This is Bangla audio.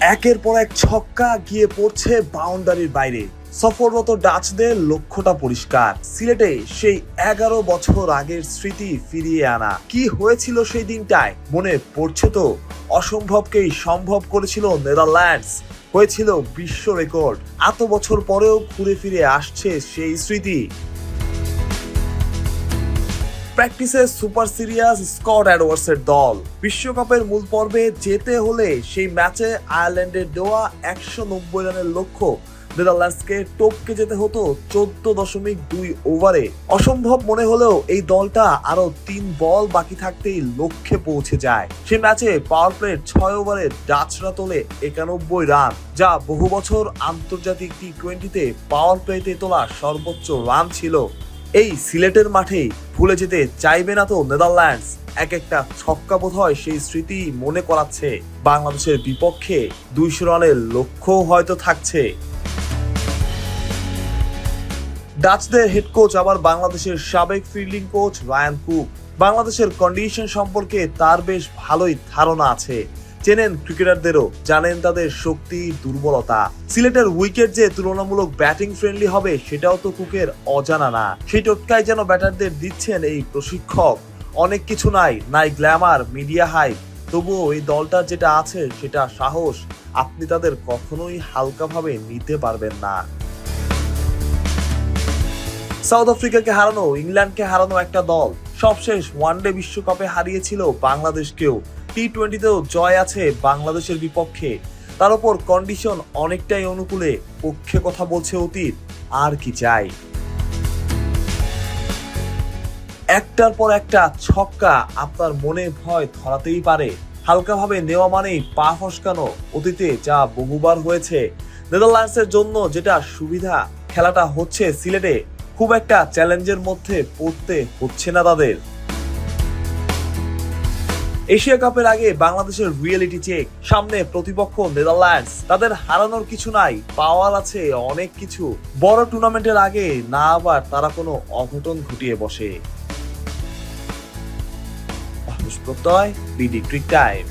একের পর এক ছক্কা গিয়ে পড়ছে বাউন্ডারির বাইরে। সফররত ডাচদের লক্ষ্যটা পরিষ্কার। সিলেটে সেই এগারো বছর আগের স্মৃতি ফিরিয়ে আনা। কি হয়েছিল সেই দিনটায়? মনে পড়ছে তো? অসম্ভবকেই সম্ভব করেছিল নেদারল্যান্ডস। হয়েছিল বিশ্ব রেকর্ড। এত বছর পরেও ঘুরে ফিরে আসছে সেই স্মৃতি। প্র্যাকটিসে সুপার সিরিয়াস স্কট অ্যাডওয়ার্সের দল। বিশ্বকাপের মূল পর্বে যেতে হলে সেই ম্যাচে আয়ারল্যান্ডের দেওয়া একশো নব্বই রানের লক্ষ্য। নেদারল্যান্ডসকে টপকে যেতে হতো চোদ্দ দশমিক দুই ওভারে। অসম্ভব মনে হলেও এই দলটা আরও তিন বল বাকি থাকতেই লক্ষ্যে পৌঁছে যায়। সে ম্যাচে পাওয়ার প্লের ছয় ওভারে ডাচরা তোলে একানব্বই রান, যা বহু বছর আন্তর্জাতিক টি টোয়েন্টিতে পাওয়ার প্লেতে তোলা সর্বোচ্চ রান ছিল। এই সিলেটের মাঠে ভুলে যেতে চাইবে না তো নেদারল্যান্ডস। এক একটা ছক্কা বোধ হয় সেই স্মৃতি মনে করাচ্ছে। বাংলাদেশের বিপক্ষে দুইশো রানের লক্ষ্যও হয়তো থাকছে। ডাচদের হেড কোচ আবার বাংলাদেশের সাবেক ফিল্ডিং কোচ রায়ান কুক। বাংলাদেশের কন্ডিশন সম্পর্কে তার বেশ ভালোই ধারণা আছে। চেনেন ক্রিকেটারদেরও, জানেন তাদের শক্তি, দুর্বলতা। সিলেটের উইকেট যে তুলনামূলক ব্যাটিং ফ্রেন্ডলি হবে, সেটাও তো কুকের অজানা না। সেই টোটকায় যেন ব্যাটারদের দিচ্ছেন এই প্রশিক্ষক। অনেক কিছু নাই নাই গ্ল্যামার, মিডিয়া হাই তবুও এই দলটার যেটা আছে, সেটা সাহস। আপনি তাদের কখনোই হালকাভাবে নিতে পারবেন না। সাউথ আফ্রিকাকে হারানো, ইংল্যান্ডকে হারানো একটা দল। সবশেষ ওয়ানডে বিশ্বকাপে হারিয়েছিল বাংলাদেশকেও। টি টোয়েন্টিতেও জয় আছে বাংলাদেশের বিপক্ষে। তার উপর কন্ডিশন অনেকটাই অনুকূলে, পক্ষে কথা বলছে অতীত, আর কি চাই। একটার পর একটা ছক্কা আপনার মনে ভয় ধরাতেই পারে। হালকাভাবে নেওয়া মানেই পা ফসকানো অতীতে যা বহুবার হয়েছে। নেদারল্যান্ডসের জন্য যেটা সুবিধা, খেলাটা হচ্ছে সিলেটে। খুব একটা চ্যালেঞ্জের মধ্যে পড়তে হচ্ছে না তাদের। এশিয়া কাপের আগে বাংলাদেশের রিয়েলিটি চেক সামনে প্রতিপক্ষ নেদারল্যান্ডস। তাদের হারানোর কিছু নাই, পাওয়ার আছে অনেক কিছু। বড় টুর্নামেন্টের আগে না আবার তারা কোনো অঘটন ঘটিয়ে বসে। প্রত্যয় বিডি ক্রিক টাইম